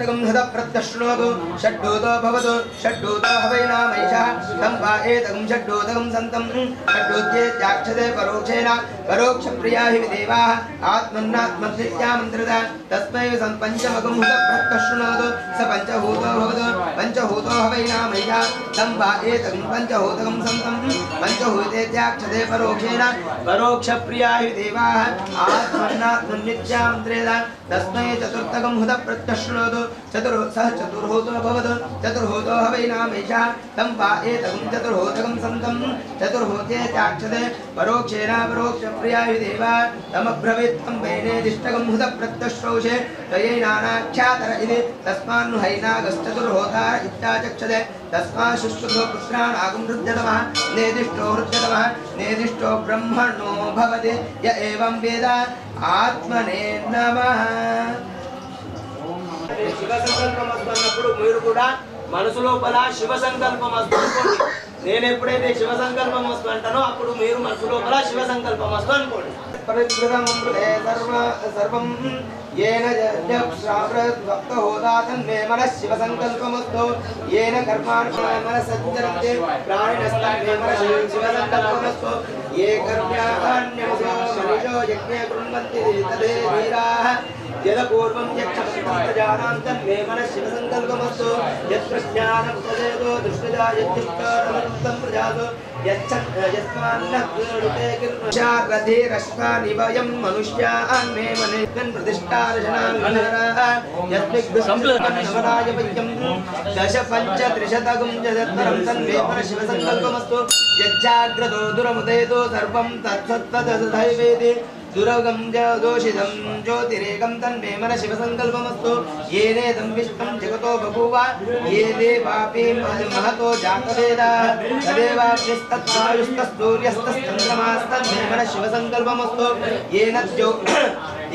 षट्गंहद प्रत्यश्लोक। षड्डूतो षड्डूतो हवै नामैषः तं वा एतगं षड्डूतगं सन्तं षड्डूत्येत्याक्षते परोक्षेण। परोक्षप्रिया हि देवाः तस्मै हुत प्रत्यशृणोतु स पञ्चभूतो भवतु। पञ्चभूतो हवै नामैषः तं वा एतगं पञ्चभूतगं सन्तं पञ्चभूतेत्याक्षते परोक्षेण। परोक्षप्रिया हि देवाः तस्मै हुत चतुर् सः चतुर्होतोऽभवत् चतुर्होतो हवै नामैषा तं वा एतकं चतुर्होतकं सन्तं चतुर्होते चाक्षते परोक्षेणापरोक्षप्रियायुदेव तमब्रवीत् तं वैनेदिष्टकं हृतप्रत्यश्रौषे त्वयैनानाख्यातर इति तस्मान्नुहैनागश्चतुर्होता इत्याचक्षते। तस्मात् शुश्रुतो पुत्राणागुं हृद्यतमः, नेदिष्टो हृद्यतमः, नेदिष्टो ब्रह्मणो भवति, य एवं वेद, आत्मने नमः। శివ సంకల్పం వస్తున్నప్పుడు మీరు కూడా మనసు లోపల శివ సంకల్పం వస్తు అనుకోండి నేను ఎప్పుడైతే శివ సంకల్పం వస్తు అంటానో అప్పుడు మీరు మనసు లోపల శివ సంకల్పం వస్తు అనుకోండి పరికృతం అమృతే సర్వ సర్వం येन भक्त होता तन्मे मनः शिव संकल्पमस्तु येन कर्माणि मनसञ्चरन्ते प्राणिनस्तन्मे मनः शिव संकल्पमस्तु ये कर्म्यान्यमसो मनुषो यज्ञे कुर्वन्ति तदे धीराः यदपूर्वं यक्षमन्तजानां तन्मे मनः शिव संकल्पमस्तु यत्प्रज्ञानं तदेतो दृष्टजा यद्युक्तं प्रजातो यस्मान्नधीरश्वानि वयं मनुष्यान् मे मनेस्मिन् प्रतिष्ठार्जनाय वयं दश पञ्च त्रिशतकं जगत्तरं तन्मे परशिवसङ्कल्पमस्तु यज्जाग्रतो दुरमुदयतो सर्वं तत्सत्तदसदैवेति दुरगं च दोषितं ज्योतिरेकं तन्मे मन शिवसङ्कल्पमस्तु। येनेदं विश्वं जगतो बभूव, ये देवापि महतो जातवेदाः। तदेवाग्निस्तत्वायुस्तस्तूर्यस्तश्चन्द्रमास्तन्मे मन शिवसङ्कल्पमस्तु। येन द्यौ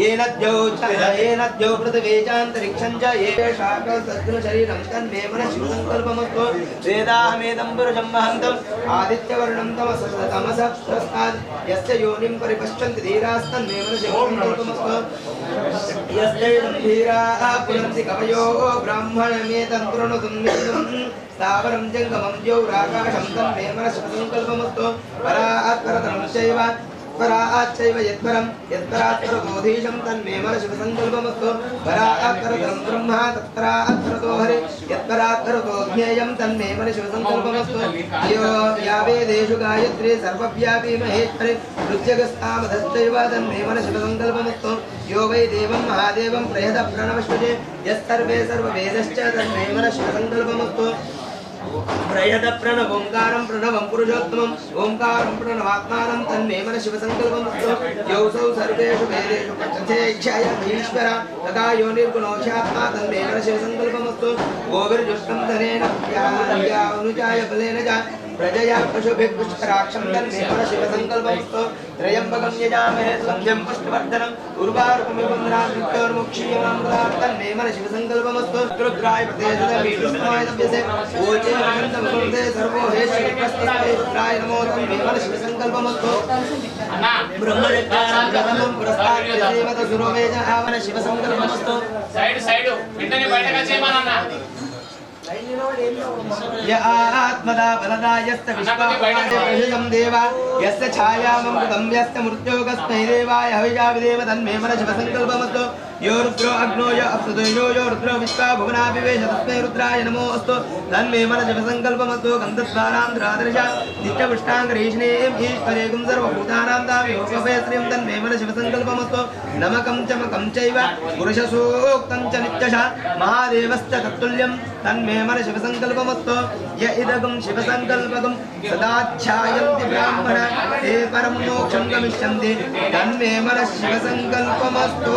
ఏనద్యో చంద్ర ఏనద్యో పృథివీ చాంతరిక్షం చ ఏ శాఖ సద్గుణ శరీరం తన్మే మన శివసంకల్పమస్తు వేదాహమేదం పురుషం మహంతం ఆదిత్యవర్ణం తమస తమస ప్రస్థాన్ యస్య యోనిం పరిపశ్యంతి ధీరాస్తన్మే మన శివసంకల్పమస్తు యస్యైదం ధీరాః పునంతి కవయో బ్రాహ్మణమేతం కృణుతుం మేదం స్థావరం జంగమం ద్యౌరాకాశం తం మే మన శివసంకల్పమస్తు పరాత్పరతం శైవ यत्परात्परतोधीशं तन्मे मन शिवसङ्कल्पमस्तु परात्परतरं ब्रह्मा तत्परात्परतो हरि यत्परात्परतो ज्ञेयं तन्मे मन शिवसङ्कल्पमस्तु यो या वेदेषु गायत्री सर्वव्यापी महेश्वरि नृत्यगस्तामधश्चैव तन्मे मन शिवसङ्कल्पमस्तु यो वै देवं महादेवं प्रयत प्रणवश्वजे यस्सर्वे सर्ववेदश्च तन्मे मन शिवसङ्कल्पमस्तु ప్రయద ప్రణవ ఓంకారం ప్రణవం పురుషోత్తమం ఓంకారం ప్రణవాత్మానం తన్మే శివ సంకల్పం యోసౌ సర్వేషు వేదేషు పచ్చేక్షాయ ఈశ్వర తదా యోనిర్గుణోషాత్మా తన్మే మన శివ గోవిర్జుష్టం ధనేన అనుజాయ ప్రజయా పశుభిక్షరాక్షం తన్మే మన శివ त्रयम्बकं यजामहे सख्यं पुष्टवर्धनम् उर्वारुकमिवन्द्रामित्योर्मुक्षीयमाम्बुलार्थन्मे मन शिवसङ्कल्पमस्तु रुद्राय प्रदेशदमीडुष्मायतव्यसे ओचे अनन्तमुकुन्दे सर्वो हे श्रीकृष्णस्तेरुद्राय नमो तन्मे मन शिवसङ्कल्पमस्तु ब्रह्मरुद्राणां प्रथमं पुरस्तार्यदेवत सुरोमेज आवన శివసంకల్పమస్తు సైడ్ సైడ్ వెంటనే బయటకు చేయమన్నా ఆత్మదాపదాయస్త విశ్వాసం దేవ ఎస్ ఛాయామృతం వ్యస్త మృత్యోగస్మై దేవాయ హవిజావిదేవ తన్మే మన శివ సంకల్పమస్తో यो रुद्रो अग्नो य अप्सुतो यो यो रुद्रो विश्वा भुवनाभिवेश तस्मै रुद्राय नमो अस्तु तन्मे मन शिवसङ्कल्पमस्तु गन्धद्वारां द्रादृश नित्यपुष्टाङ्गरीष्णीम् ईश्वरेकं सर्वभूतानां दाव्योपभय श्रियं तन्मे मन शिवसङ्कल्पमस्तु नमकं च मकं चैव पुरुषसूक्तं च नित्यश महादेवश्च तत्तुल्यं तन्मे मन शिवसङ्कल्पमस्तु य इदगं शिवसङ्कल्पकं सदाध्यायन्ति ब्राह्मण ते परं मोक्षं गमिष्यन्ति तन्मे मन शिवसङ्कल्पमस्तु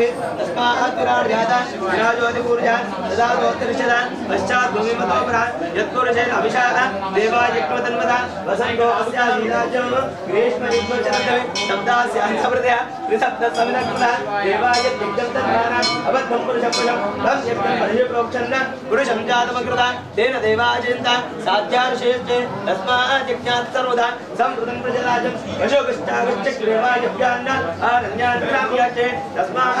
तस्मात्जोतिपूर्जान् तदा गोत्रनिषदान् पश्चात् भूमिमतोपरान् यत्पुरुषेण अभिषाः देवायक्वतन्मदान् वसन्तो अस्याभिराजम् ग्रीष्मयुग्मचरकवे शब्दास्यान्तवृत्या त्रिसप्तसमिनकृता देवाय दिग्गन्तन्मानान् अबद्धं पुरुषं पुरुषं तं शक्तं परिशुप्रोक्षन्न पुरुषं जातमकृता, तेन देवाचिन्ता साध्यानुशेष्टे तस्मात् यज्ञात् सर्वदा, संवृतं प्रजराजम् अशोकश्चागच्छ क्रीडायभ्यान्न आनन्द्यान्त्राभ्याचे तस्मात्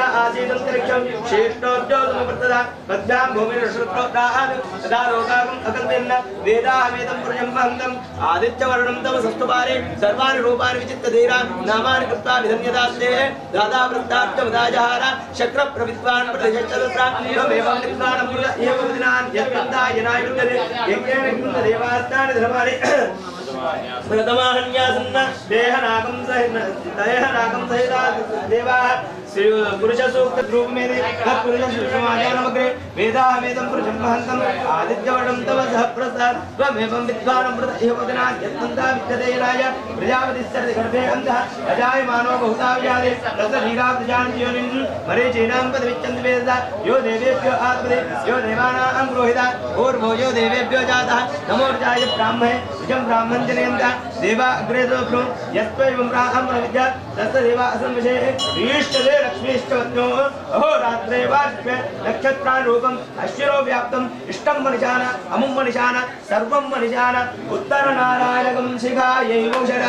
नाभ्या आसीदन्तरिक्षं श्रेष्ठोद्योगमुपृतः पद्भ्यां भूमिरश्रुत्रोदान् तदा लोकागम् अकल्पेन्न वेदाहमेदं पुरुषं महन्तम् आदित्यवर्णं तव सस्तुपारे सर्वाणि रूपाणि विचित्तधीरान् नामानि कृत्वा विधन्यदास्ते दादा वृत्तार्थमदाजहार शक्रप्रविद्वान् प्रतिशतदस्रा एवमेवं विद्वान् अमृत एव विदिनान् यद्वन्दायनाय विद्यते यज्ञेन देवास्तानि धर्माणि प्रथमाहन्यासन्न देहनागं सहित देहनागं सहिता देवाः पुरुषसूक्त में तत्पुरुष सुषमाजानमग्रे वेदाहमेदं पुरुषं महन्तम् आदित्यवर्णं तव सह प्रसाद त्वमेवं विद्वानमृत इह वदनात् यत्तन्ता विद्यते राय प्रजापतिश्चर्य गर्भे अन्धः अजायमानो बहुधा व्याधे तस्य वीरा प्रजान्योनिन् मरीचीनां पदविच्छन्ति वेदः यो देवेभ्यो आत्मदे यो देवानां पुरोहिता ऊर्वो यो देवेभ्यो जातः नमोर्जाय ब्राह्मणे निजं ब्राह्मण जनयन्त देवा अग्रे सोऽभ्रो यत्त्वैवं ब्राह्मण विद्या तस्य देवा असंविषे ईष्टदे लक्ष्मीश्च वत्नो अहोरात्रे वाष्पे नक्षत्रान् रूपम् अश्विनो मनिशान अमुं मनिशान सर्वं मनिशान उत्तरनारायणगं शिखायैवौषध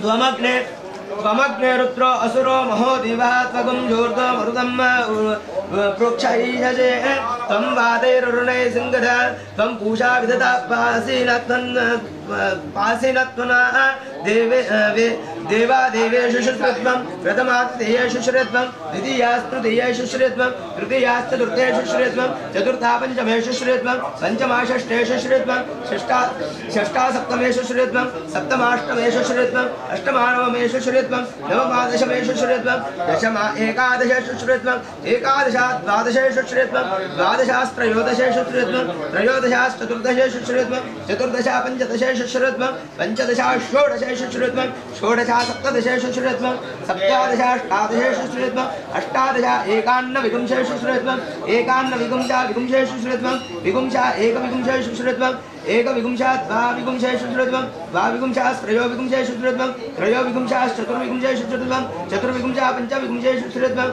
त्वमग्ने त्वमग्ने असुरो महो दिवः त्वगुं मरुदं प्रोक्षैषजे। त्वं वादैरुणे सिंहध त्वं पूषा विदता पासीनत्वना देवे वे देवा देवेषु शुश्रुत्वं प्रथमास्तेयेषु श्रुत्वं द्वितीयास्तृतीयेषु श्रुत्वं तृतीयाश्चतुर्थेषु श्रुत्वं चतुर्था पञ्चमेषु श्रुत्वं पञ्चमा षष्ठेषु श्रुत्वं षष्टा षष्टा सप्तमेषु श्रुत्वं सप्तमाष्टमेषु श्रुत्वं अष्टमानवमेषु श्रुत्वं नवमादशमेषु श्रुत्वं दशमा एकादशेषु श्रुत्वम् एकादशा द्वादशेषु श्रुत्वं द्वादशास्त्रयोदशेषु श्रुत्वं त्रयोदशाश्चतुर्दशेषु श्रुत्वं चतुर्दशा पञ्चदशेषु षोडशश्रुत्वं पञ्चदशा षोडशेषुत्वं षोडशा सप्तदशेषुत्वं सप्तादशा अष्टादशेषुत्वम् अष्टादशा एकान्नविगुंशेषुत्वम् एकान्नविगुंशा विगुंशेषुत्वं विगुंशा एकविगुंशेषुत्वम् एकविगुंशा द्वाविगुंशेषुत्वं द्वाविगुंशा त्रयोविगुंशेषुत्वं चतुर्विपुंशा चतुर्विगुंशा पञ्चविगुंशेषुत्वम्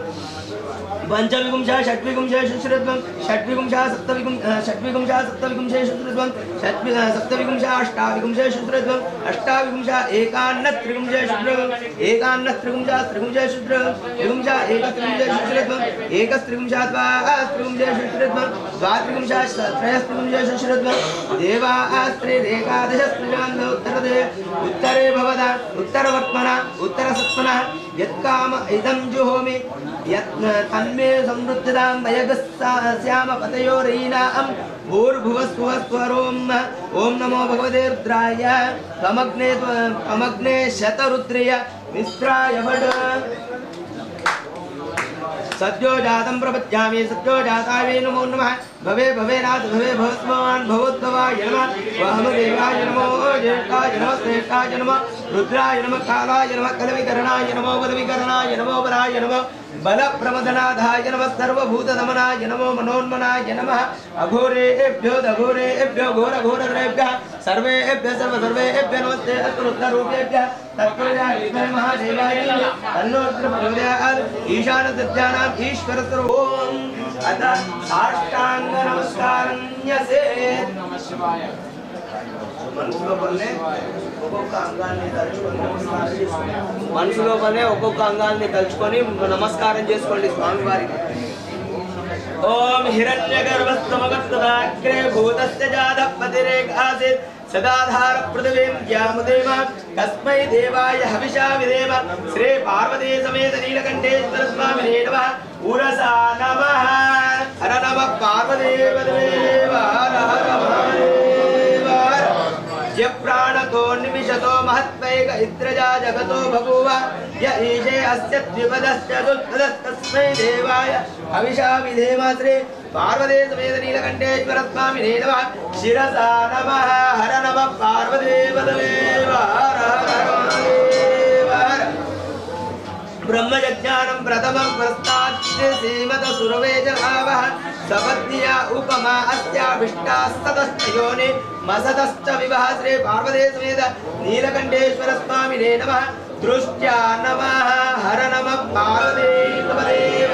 पंचविपुंशः षट्विपुंशः शुश्रुत्वं षट्विपुंशः सप्तविपुं षट्विपुंशः सप्तविपुंशे शुश्रुत्वं षट्वि सप्तविपुंशः अष्टाविपुंशे शुश्रुत्वं अष्टाविपुंशः एकान्नत्रिपुंशे शुश्रुत्वं एकान्नत्रिपुंशः त्रिपुंशे शुश्रुत्वं त्रिपुंशः एकत्रिपुंशे शुश्रुत्वं एकस्त्रिपुंशः द्वास्त्रिपुंशे शुश्रुत्वं द्वात्रिपुंशः त्रयस्त्रिपुंशे शुश्रुत्वं देवास्त्रिरेकादशस्त्रिजान्तोत्तरदे उत्तरे भवदा उत्तरवर्त्मना उत्तरसत्त्वना यत्काम इदं जुहोमि यत् तन्मे समृद्धिदां वयगस्याम पतयोरयीनां भूर्भुवस्वस्वरों ॐ नमो भगवते रुद्राय त्वमग्ने त्वमग्ने शतरुद्रय मिश्राय भट सद्यो जातं प्रपद्यामि सद्यो जाताय नमो नमः भवे भवे नाथ भवे भवस्मान् भवोद्भवाय नमः वामदेवाय नमो ज्येष्ठाय नमः श्रेष्ठाय नमः रुद्राय नमः कालाय नमः कलविकरणाय नमो बलविकरणाय नमो बलाय नमः बलप्रमदनाथाय नमः सर्वभूतदमनाय नमो मनोन्मनाय नमः अघोरेभ्यो दघोरेभ्यो घोरघोरग्रेभ्यः सर्वेभ्यः सर्व सर्वेभ्यः नमस्ते अत्रुत्तरूपेभ्यः तत्पुरुषाय विद्महे महादेवाय तन्नोऽत्र प्रचोदयात् ईशानसत्यानाम् ईश्वरस्य అత సాష్టాంగ నమస్కారం మనసులోపలనే ఒక్కొక్క అంగాన్ని తలుచుకొని నమస్కారం చేసుకోండి. మనసులోపలనే ఒక్కొక్క అంగాన్ని తలుచుకొని నమస్కారం చేసుకోండి స్వామివారికి ఓం హిరణ్య గర్భస్తమగ్రే భూతస్ జాధపతిరేఖాసిత్ सदाधार पृथिवीं ज्यामुदेव कस्मै देवाय हविषा विदेव, श्री पार्वती समेत नीलकण्ठेश्वर स्वामिने नमः। उरसा नमः। हर नमः पार्वदेव हर हर महादेव। य प्राणतो निमिषतो महत्वैक इन्द्रजा जगतो बभूव य ईशे अस्य द्विपदश्च दुःपदस्तस्मै देवाय हविषा विधेम श्री పార్వదేశవేద నీలకంఠేశ్వర స్వామి నేనవ శిరసా నమ హర నమ పార్వదేవదేవ బ్రహ్మయజ్ఞానం ప్రథమం ప్రస్తాద్య శ్రీమత సురవేజనావ సపత్నియ ఉపమా అస్యాభిష్టాస్తతస్తయోని మసతశ్చ వివహ శ్రీ పార్వదేశవేద నీలకంఠేశ్వర స్వామినే నమ దృష్ట్యా నమ హర నమ పార్వదేవదేవ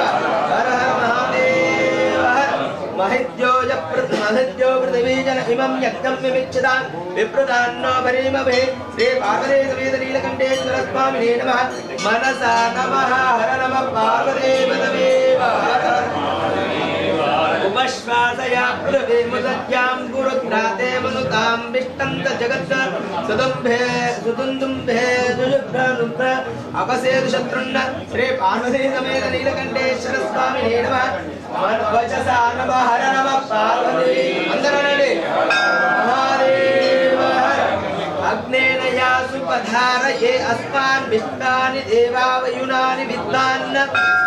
మహిద్యోజ మహిద్యో పృథివీజన ఇమం యజ్ఞం విమిచ్చదాన్ విప్రదాన్నో భరీమభే శ్రీ పార్వతే సమేత నీలకంఠేశ్వర మనసా నమ. నమ. పార్వతే పదవే पार्वदेव हर हर उपश्वासया पृथिवीमुदज्ञां गुरुघ्राते मनुतां विष्टन्त जगत् सुदुम्भे सुदुन्दुम्भे दुजुभ्रनुभ्र अपसेतु शत्रुन्न श्री पार्वती समेत नीलकण्ठेश्वर स्वामिने नमः वचसा नमः हर नमः पार्वती అందరనండి మహాదేవ హర అగ్నేన యాసుపధార ఏ అస్మాన్ విష్టాని దేవావయునాని విద్వాన్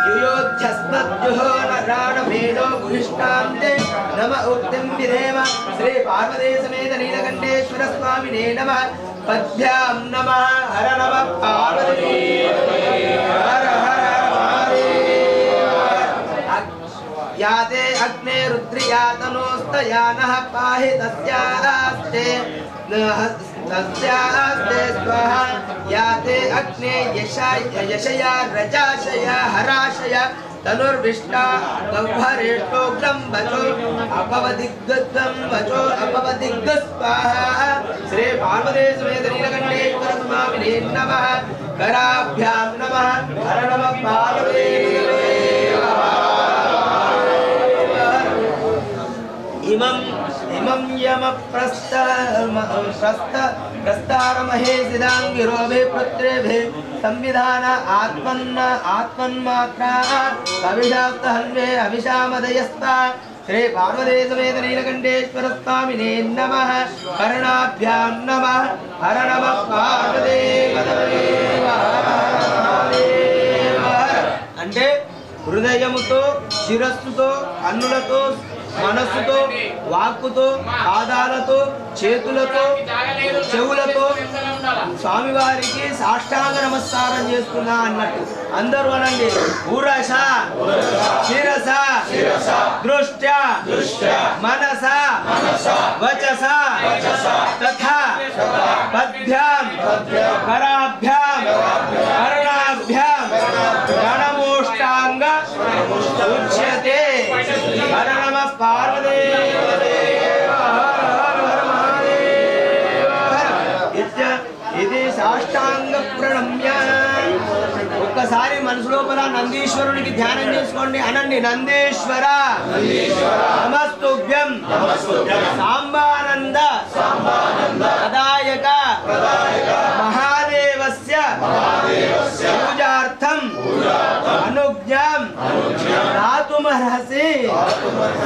యుయోధ్యస్మద్యుహోమఘ్రాణభేదో గుహిష్టాంతే నమ ఉక్తిం విధేమ శ్రీ పార్వతీ సమేత నీలకంఠేశ్వర స్వామినే నమ. పద్భ్యాం నమ. హర నమ. పార్వతీ. హర హర యాతే అగ్నే రుద్రియాతనోస్తయాన పాహి తస్యాస్తే. तस्यास्ते स्वाहा याते अग्ने यशा यशया रजाशया, हराशया तनुर्विष्टा गह्वरेष्टोग्रं वचो अपवदिग्गं वचो अपवदिग्ग स्वाहा श्री पार्वती समेत नीलकण्ठेश्वर स्वामिने नमः। कराभ्यां नमः। हर नमः पार्वती। इमं यम प्रस्थ प्रस्थ प्रस्तारमहे सिदाङ्गिरोभे पुत्रेभे संविधान आत्मन्न आत्मन्मात्रा कविशास्तहन्वे अभिशामदयस्ता श्री पार्वती समेत नीलकण्ठेश्वर स्वामिने नमः कर्णाभ्यां नमः हर नमः पार्वदेव हर हर महादेव हर. అంటే హృదయముతో శిరస్సుతో కన్నులతో మనస్సుతో వాక్కుతో పాదాలతో చేతులతో చెవులతో స్వామివారికి సాష్టాంగ నమస్కారం చేస్తున్నా అన్నట్టు. అందరూ అనండి. ఊరస శిరస దృష్ట మనస వచస తథా పద్భ్యాం కరాభ్యాం కర్ణాభ్యాం ఒక్కసారి మనసు లోపల నందీశ్వరునికి ధ్యానం చేసుకోండి. అనండి నందీశ్వర. నమస్తుభ్యం. సాంబానంద. ప్రదాయక. మహాదేవస్య. పూజార్థం. అనుజ్ఞాం. దాతుమర్హసి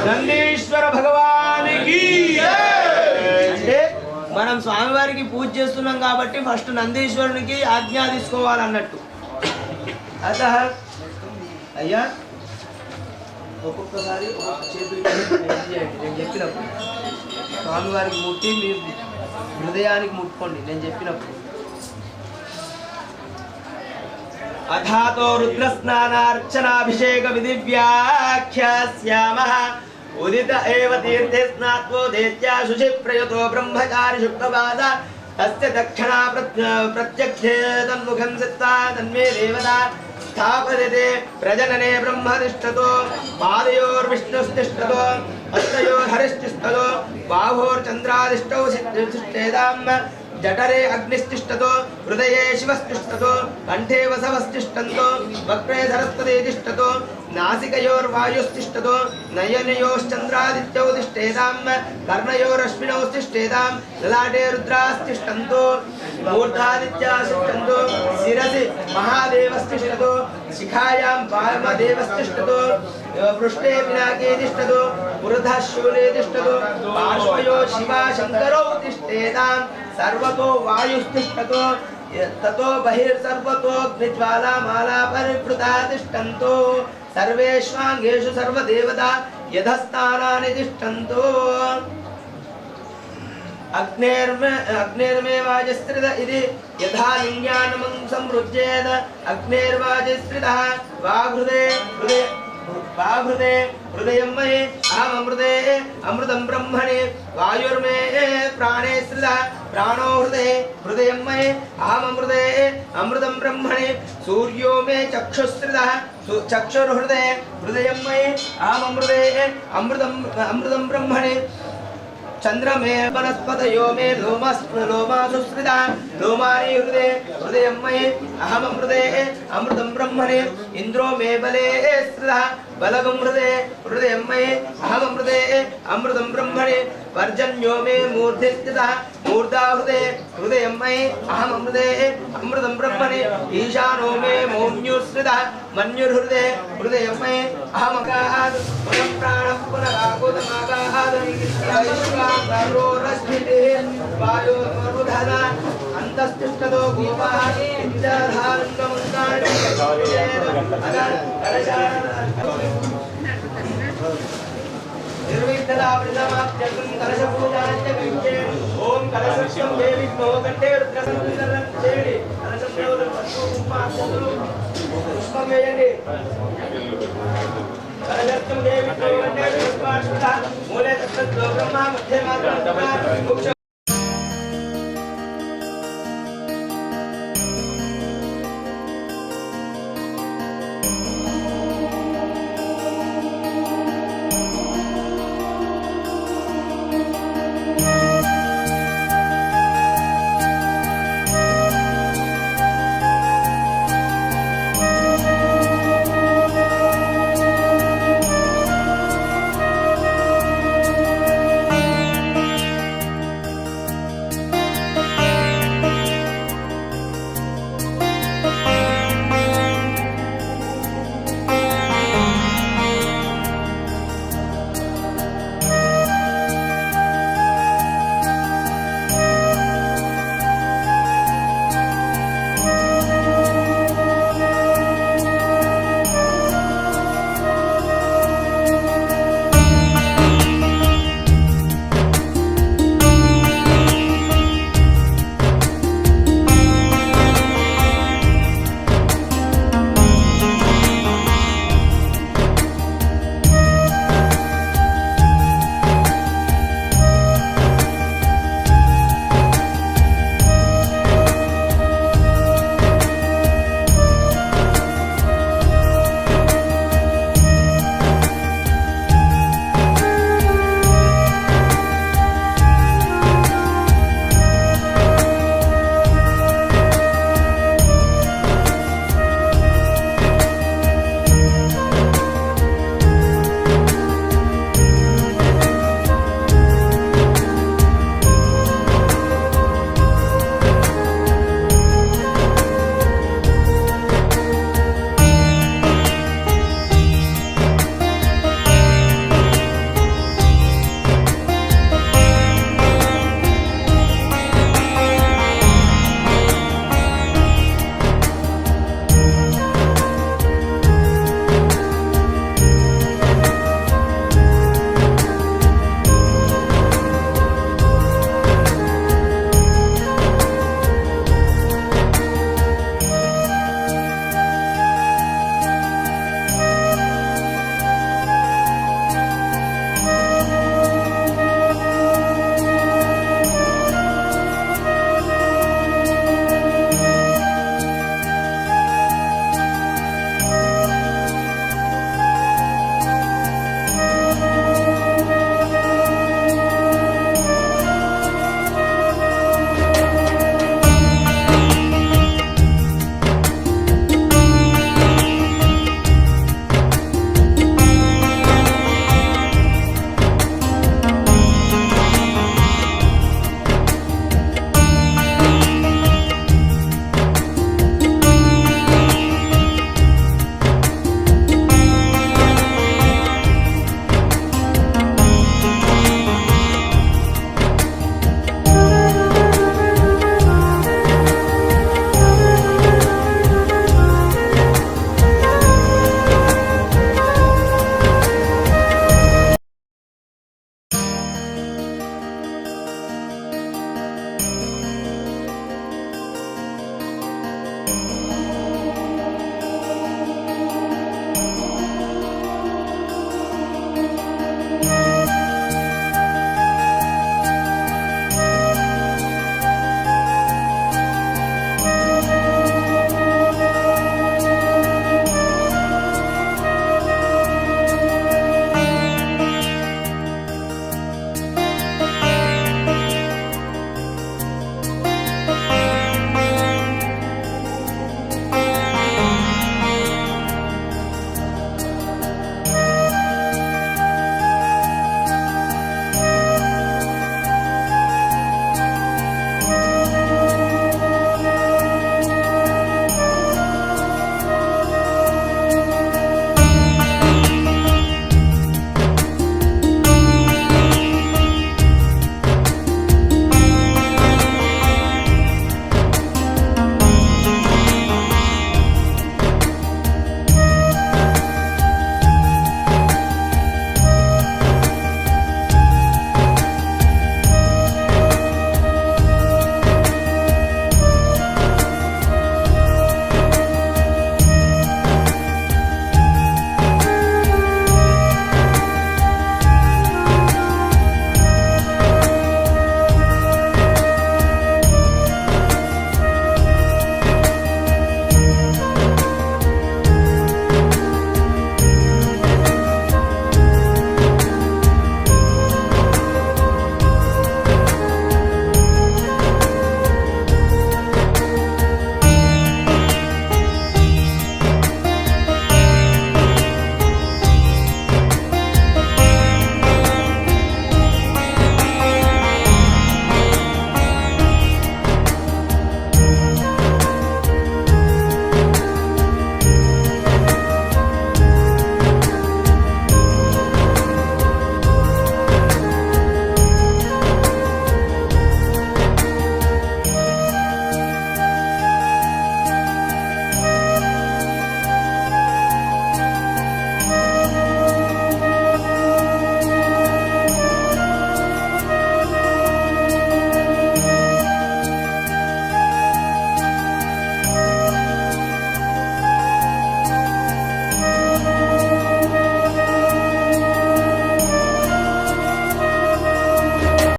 నందీశ్వర భగవానికి. అంటే మనం స్వామివారికి పూజ చేస్తున్నాం కాబట్టి ఫస్ట్ నందీశ్వరునికి ఆజ్ఞా తీసుకోవాలన్నట్టు. అత అయ్యా ఒక్కొక్కసారి ఒక్కొక్క చేతులు చేయండి నేను చెప్పినప్పుడు స్వామివారికి ముట్టి మీ హృదయానికి ముట్టుకోండి నేను చెప్పినప్పుడు అథాతో రుద్రస్నానార్చనాభిషేక విధి వ్యాఖ్యాస్యామః ఉదిత ఏవ తీర్థే స్నాత్వో దేత్యా శుచి ప్రయుతో బ్రహ్మచారి శుక్లవాద తస్య దక్షిణా ప్రత్యక్షే తన్ముఖం సిత్తా తన్మే దేవతా స్థాపయతే ప్రజననే బ్రహ్మతిష్టతో పాదయోర్విష్ణుస్తిష్టతో హస్తయోర్హరిష్టిష్టతో బాహోర్చంద్రాదిష్టౌ సిష్టేదాం జఠరే అగ్నిస్తిష్టతో హృదయే శివస్తిష్టతో కంఠే వసవస్తిష్టంతో వక్రే సరస్వతీ తిష్టతో नासिकयोर्वायुस्तिष्ठतो नयनयोश्चन्द्रादित्यौ तिष्ठेतां कर्णयोरश्विनौ तिष्ठेतां ललाटे रुद्रास्तिष्ठन्तो मूर्धादित्यास्तिष्ठन्तो शिरसि महादेवस्तिष्ठतो शिखायां वामदेवस्तिष्ठतो पृष्ठे पिनाके तिष्ठतो पुरधः शूले तिष्ठतो पार्श्वयो शिवा शङ्करौ तिष्ठेतां सर्वतो वायुस्तिष्ठतो ततो बहिर्सर्वतोऽग्निज्वाला माला परिवृता तिष्ठन्तो सर्वेष्वाङ्गेषु सर्वदेवता यथस्थानानि तिष्ठन्तो अग्नेर्मे अग्नेर्मे वाजस्त्रिद इति यथा लिङ्गानमं संरुज्येत अग्नेर्वाजस्त्रिदः वाघृदे బాహృదే హృదయం మే అహం అమృతే అమృతం బ్రహ్మణే వాయుర్మే ప్రాణే శ్రిల ప్రాణో హృదయ హృదయం మే అహం అమృతే అమృతం బ్రహ్మణే సూర్యో మే చక్షుస్త్రిద చక్షుర్హృదయ హృదయం మే అహం అమృతం అమృతం బ్రహ్మణే चंद्रमे वनस्पतयो मे लोमस् लोमासुस्मृता लोमानि हृदे हृदयं मये अहममृते अमृतं ब्रह्मणे इन्द्रो मे बले स्थितः बलगं हृदे हृदयं मये अहममृते अमृतं ब्रह्मणे पर्जन्यो मे मूर्धि स्थितः मूर्धा हृदे हृदयं मये अहममृते अमृतं ब्रह्मणे ईशानो मे मोम्युस्थितः मन्युर्हृदे हृदयं मये अहमगात् पुनः प्राणः अन्तस्तिष्ठतो गोपाः నిర్విఘ్నదామృతమాప్యసం కలశ పూజానంత విజ్ఞేడు ఓం కలశం దేవి నో కంటే రుద్ర సంకీర్ణం చేయండి కలశం దేవుడు పసుపు కుంకుమ అక్షంతులు పుష్పం వేయండి కలశం దేవి నో కంటే పుష్పాక్షత మూలే సత్త బ్రహ్మ మధ్య మాత్రం